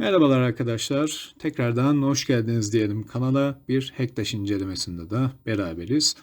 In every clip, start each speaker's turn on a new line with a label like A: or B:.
A: Merhabalar arkadaşlar. Tekrardan hoş geldiniz diyelim kanala. Bir Hektaş incelemesinde de beraberiz.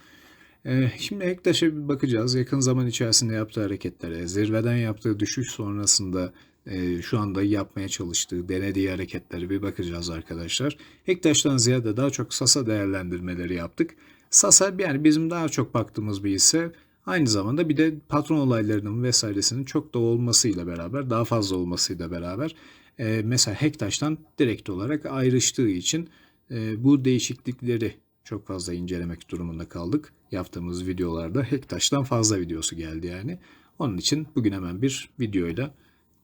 A: Ee, şimdi Hektaş'a bir bakacağız. Yakın zaman içerisinde yaptığı hareketlere, zirveden yaptığı düşüş sonrasında e, şu anda yapmaya çalıştığı, denediği hareketlere bir bakacağız arkadaşlar. Hektaş'tan ziyade daha çok Sasa değerlendirmeleri yaptık. Sasa yani bizim daha çok baktığımız bir hisse. Aynı zamanda bir de patron olaylarının vesairesinin çok da olmasıyla beraber, daha fazla olmasıyla beraber e, mesela Hektaş'tan direkt olarak ayrıştığı için e, bu değişiklikleri çok fazla incelemek durumunda kaldık. Yaptığımız videolarda Hektaş'tan fazla videosu geldi yani. Onun için bugün hemen bir videoyla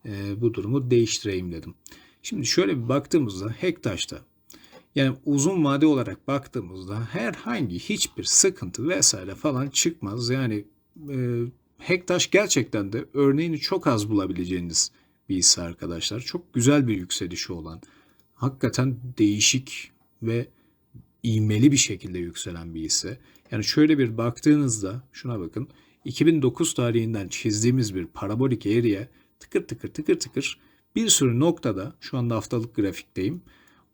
A: e, bu durumu değiştireyim dedim. Şimdi şöyle bir baktığımızda Hektaş'ta yani uzun vade olarak baktığımızda herhangi hiçbir sıkıntı vesaire falan çıkmaz. Yani e, Hektaş gerçekten de örneğini çok az bulabileceğiniz bir hisse arkadaşlar. Çok güzel bir yükselişi olan, hakikaten değişik ve ivmeli bir şekilde yükselen bir hisse. Yani şöyle bir baktığınızda şuna bakın. 2009 tarihinden çizdiğimiz bir parabolik eğriye tıkır tıkır tıkır tıkır bir sürü noktada şu anda haftalık grafikteyim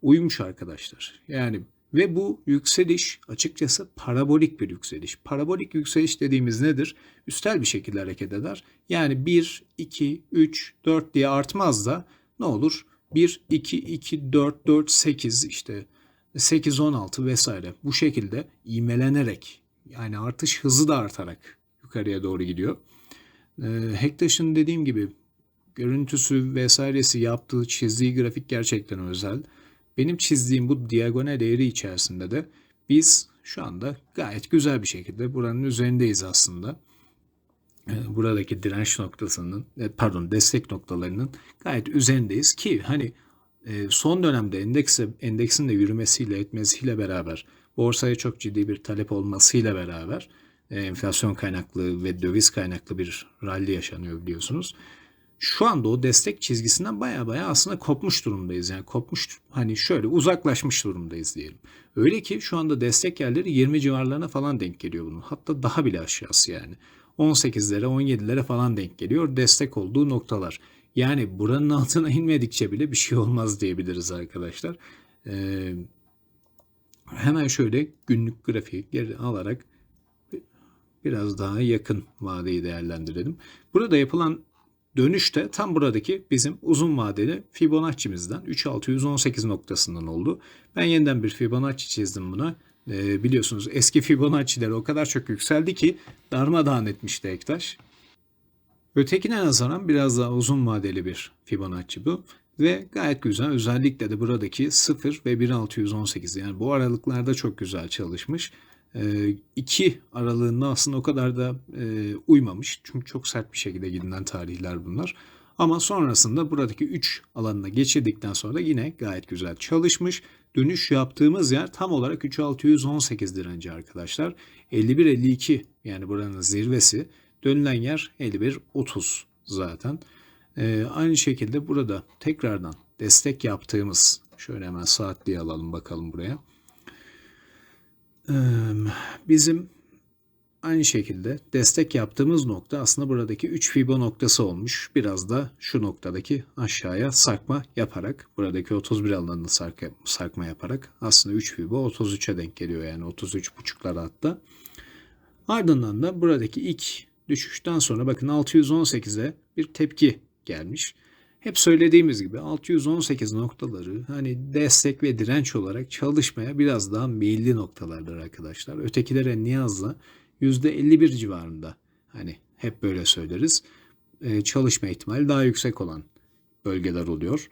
A: uymuş arkadaşlar. Yani ve bu yükseliş açıkçası parabolik bir yükseliş. Parabolik yükseliş dediğimiz nedir? Üstel bir şekilde hareket eder. Yani 1, 2, 3, 4 diye artmaz da ne olur? 1, 2, 2, 4, 4, 8 işte 8, 16 vesaire bu şekilde ivmelenerek yani artış hızı da artarak yukarıya doğru gidiyor. Ee, Hektaş'ın dediğim gibi görüntüsü vesairesi yaptığı çizdiği grafik gerçekten özel. Benim çizdiğim bu diagonal eğri içerisinde de biz şu anda gayet güzel bir şekilde buranın üzerindeyiz aslında. Ee, buradaki direnç noktasının e, pardon destek noktalarının gayet üzerindeyiz ki hani e, son dönemde endekse, endeksin de yürümesiyle etmesiyle beraber borsaya çok ciddi bir talep olmasıyla beraber e, enflasyon kaynaklı ve döviz kaynaklı bir rally yaşanıyor biliyorsunuz şu anda o destek çizgisinden baya baya aslında kopmuş durumdayız. Yani kopmuş hani şöyle uzaklaşmış durumdayız diyelim. Öyle ki şu anda destek yerleri 20 civarlarına falan denk geliyor bunun. Hatta daha bile aşağısı yani. 18'lere 17'lere falan denk geliyor destek olduğu noktalar. Yani buranın altına inmedikçe bile bir şey olmaz diyebiliriz arkadaşlar. Ee, hemen şöyle günlük grafiği geri alarak biraz daha yakın vadeyi değerlendirelim. Burada yapılan Dönüşte tam buradaki bizim uzun vadeli Fibonacci'mizden 3618 noktasından oldu. Ben yeniden bir Fibonacci çizdim buna. Ee, biliyorsunuz eski Fibonacci'ler o kadar çok yükseldi ki darmadağın etmişti Ektaş. Ötekine nazaran biraz daha uzun vadeli bir Fibonacci bu. Ve gayet güzel. Özellikle de buradaki 0 ve 1618 yani bu aralıklarda çok güzel çalışmış. 2 ee, aralığında aslında o kadar da e, uymamış. Çünkü çok sert bir şekilde gidilen tarihler bunlar. Ama sonrasında buradaki 3 alanına geçirdikten sonra yine gayet güzel çalışmış. Dönüş yaptığımız yer tam olarak 3618 direnci arkadaşlar. 51-52 yani buranın zirvesi. Dönülen yer 51-30 zaten. Ee, aynı şekilde burada tekrardan destek yaptığımız şöyle hemen saatliği alalım bakalım buraya bizim aynı şekilde destek yaptığımız nokta aslında buradaki 3 fibo noktası olmuş. Biraz da şu noktadaki aşağıya sarkma yaparak buradaki 31 alanını sark sarkma yaparak aslında 3 fibo 33'e denk geliyor yani 33.5'lar hatta. Ardından da buradaki ilk düşüşten sonra bakın 618'e bir tepki gelmiş. Hep söylediğimiz gibi 618 noktaları hani destek ve direnç olarak çalışmaya biraz daha meyilli noktalardır arkadaşlar. Ötekilere niyazla %51 civarında hani hep böyle söyleriz. Ee, çalışma ihtimali daha yüksek olan bölgeler oluyor.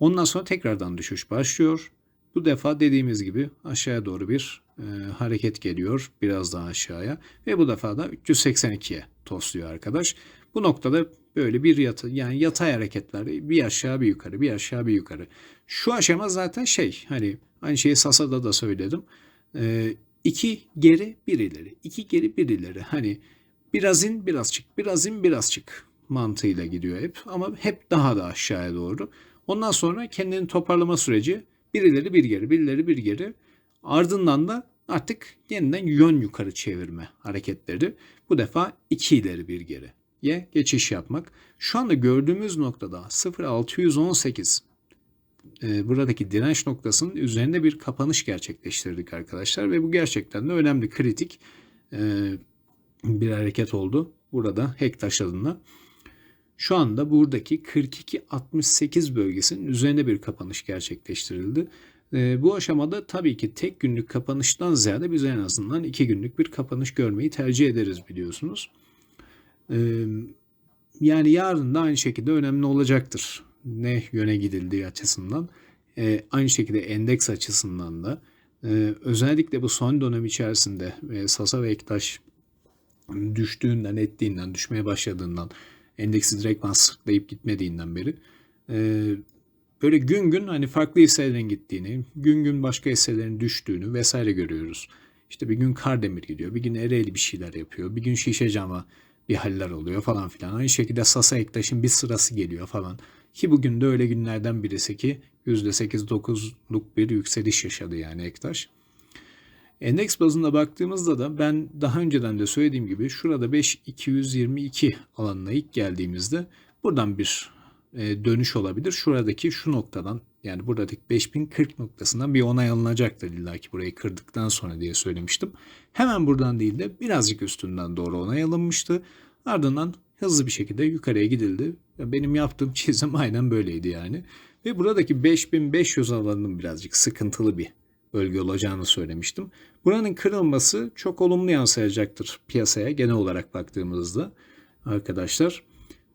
A: Ondan sonra tekrardan düşüş başlıyor. Bu defa dediğimiz gibi aşağıya doğru bir e, hareket geliyor. Biraz daha aşağıya. Ve bu defa da 382'ye tosluyor arkadaş. Bu noktada böyle bir yatı yani yatay hareketler bir aşağı bir yukarı bir aşağı bir yukarı. Şu aşama zaten şey hani aynı şeyi Sasa'da da söyledim. Ee, iki geri bir ileri iki geri bir ileri hani biraz in biraz çık biraz in biraz çık mantığıyla gidiyor hep ama hep daha da aşağıya doğru. Ondan sonra kendini toparlama süreci bir ileri bir geri bir ileri bir geri ardından da artık yeniden yön yukarı çevirme hareketleri. Bu defa iki ileri bir geri ye geçiş yapmak. Şu anda gördüğümüz noktada 0618 e, buradaki direnç noktasının üzerinde bir kapanış gerçekleştirdik arkadaşlar ve bu gerçekten de önemli kritik e, bir hareket oldu. Burada Hektaş adına. Şu anda buradaki 42-68 bölgesinin üzerinde bir kapanış gerçekleştirildi. E, bu aşamada tabii ki tek günlük kapanıştan ziyade biz en azından iki günlük bir kapanış görmeyi tercih ederiz biliyorsunuz. Yani yarın da aynı şekilde önemli olacaktır. Ne yöne gidildiği açısından. E, aynı şekilde endeks açısından da. E, özellikle bu son dönem içerisinde e, Sasa ve Ektaş düştüğünden, ettiğinden, düşmeye başladığından, endeksi direktman sırtlayıp gitmediğinden beri böyle gün gün hani farklı hisselerin gittiğini, gün gün başka hisselerin düştüğünü vesaire görüyoruz. İşte bir gün Kardemir gidiyor, bir gün Ereğli bir şeyler yapıyor, bir gün Şişe Cama bir haller oluyor falan filan. Aynı şekilde Sasa Ektaş'ın bir sırası geliyor falan. Ki bugün de öyle günlerden birisi ki %8-9'luk bir yükseliş yaşadı yani Ektaş. Endeks bazında baktığımızda da ben daha önceden de söylediğim gibi şurada 5222 alanına ilk geldiğimizde buradan bir e, dönüş olabilir. Şuradaki şu noktadan yani buradaki 5040 noktasından bir onay alınacaktır illa ki burayı kırdıktan sonra diye söylemiştim. Hemen buradan değil de birazcık üstünden doğru onay alınmıştı. Ardından hızlı bir şekilde yukarıya gidildi. Benim yaptığım çizim aynen böyleydi yani. Ve buradaki 5500 alanının birazcık sıkıntılı bir bölge olacağını söylemiştim. Buranın kırılması çok olumlu yansıyacaktır piyasaya genel olarak baktığımızda arkadaşlar.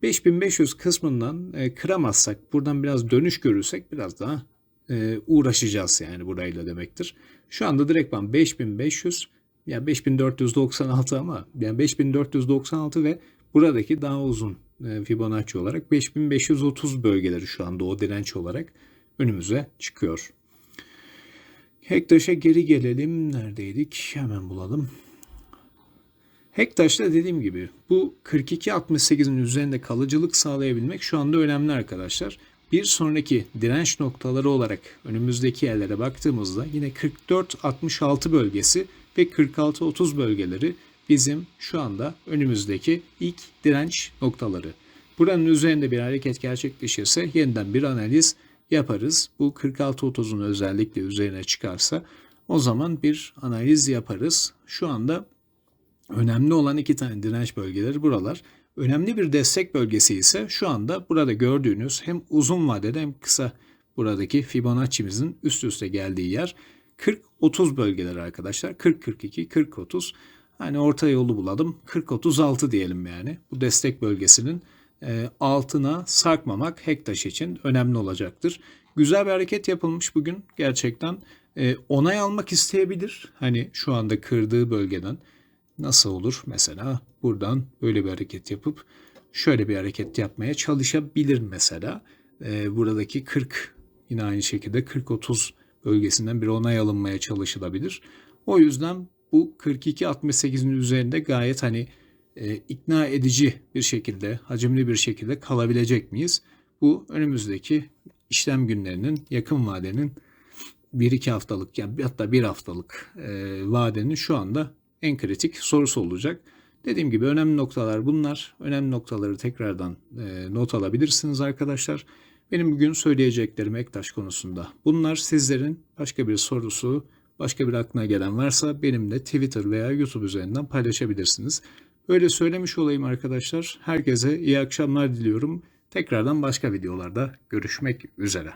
A: 5500 kısmından e, kıramazsak, buradan biraz dönüş görürsek biraz daha e, uğraşacağız yani burayla demektir. Şu anda direktman 5500 yani 5496 ama yani 5496 ve buradaki daha uzun e, Fibonacci olarak 5530 bölgeleri şu anda o direnç olarak önümüze çıkıyor. Hektaş'a geri gelelim. Neredeydik? Hemen bulalım. Hektaş'ta dediğim gibi bu 42.68'in üzerinde kalıcılık sağlayabilmek şu anda önemli arkadaşlar. Bir sonraki direnç noktaları olarak önümüzdeki yerlere baktığımızda yine 44-66 bölgesi ve 46-30 bölgeleri bizim şu anda önümüzdeki ilk direnç noktaları. Buranın üzerinde bir hareket gerçekleşirse yeniden bir analiz yaparız. Bu 46-30'un özellikle üzerine çıkarsa o zaman bir analiz yaparız. Şu anda önemli olan iki tane direnç bölgeleri buralar. Önemli bir destek bölgesi ise şu anda burada gördüğünüz hem uzun vadede hem kısa buradaki Fibonacci'mizin üst üste geldiği yer 40-30 bölgeleri arkadaşlar. 40-42, 40-30. Hani orta yolu bulalım. 40-36 diyelim yani. Bu destek bölgesinin e, altına sarkmamak Hektaş için önemli olacaktır. Güzel bir hareket yapılmış bugün gerçekten. E, onay almak isteyebilir. Hani şu anda kırdığı bölgeden nasıl olur? Mesela buradan böyle bir hareket yapıp şöyle bir hareket yapmaya çalışabilir mesela. E, buradaki 40 yine aynı şekilde 40-30 bölgesinden bir onay alınmaya çalışılabilir. O yüzden bu 42-68'in üzerinde gayet hani e, ikna edici bir şekilde, hacimli bir şekilde kalabilecek miyiz? Bu önümüzdeki işlem günlerinin, yakın vadenin 1-2 haftalık yani hatta bir haftalık e, vadenin şu anda en kritik sorusu olacak. Dediğim gibi önemli noktalar bunlar. Önemli noktaları tekrardan e, not alabilirsiniz arkadaşlar. Benim bugün söyleyeceklerim Ektaş konusunda. Bunlar sizlerin başka bir sorusu, başka bir aklına gelen varsa benimle Twitter veya YouTube üzerinden paylaşabilirsiniz. Böyle söylemiş olayım arkadaşlar. Herkese iyi akşamlar diliyorum. Tekrardan başka videolarda görüşmek üzere.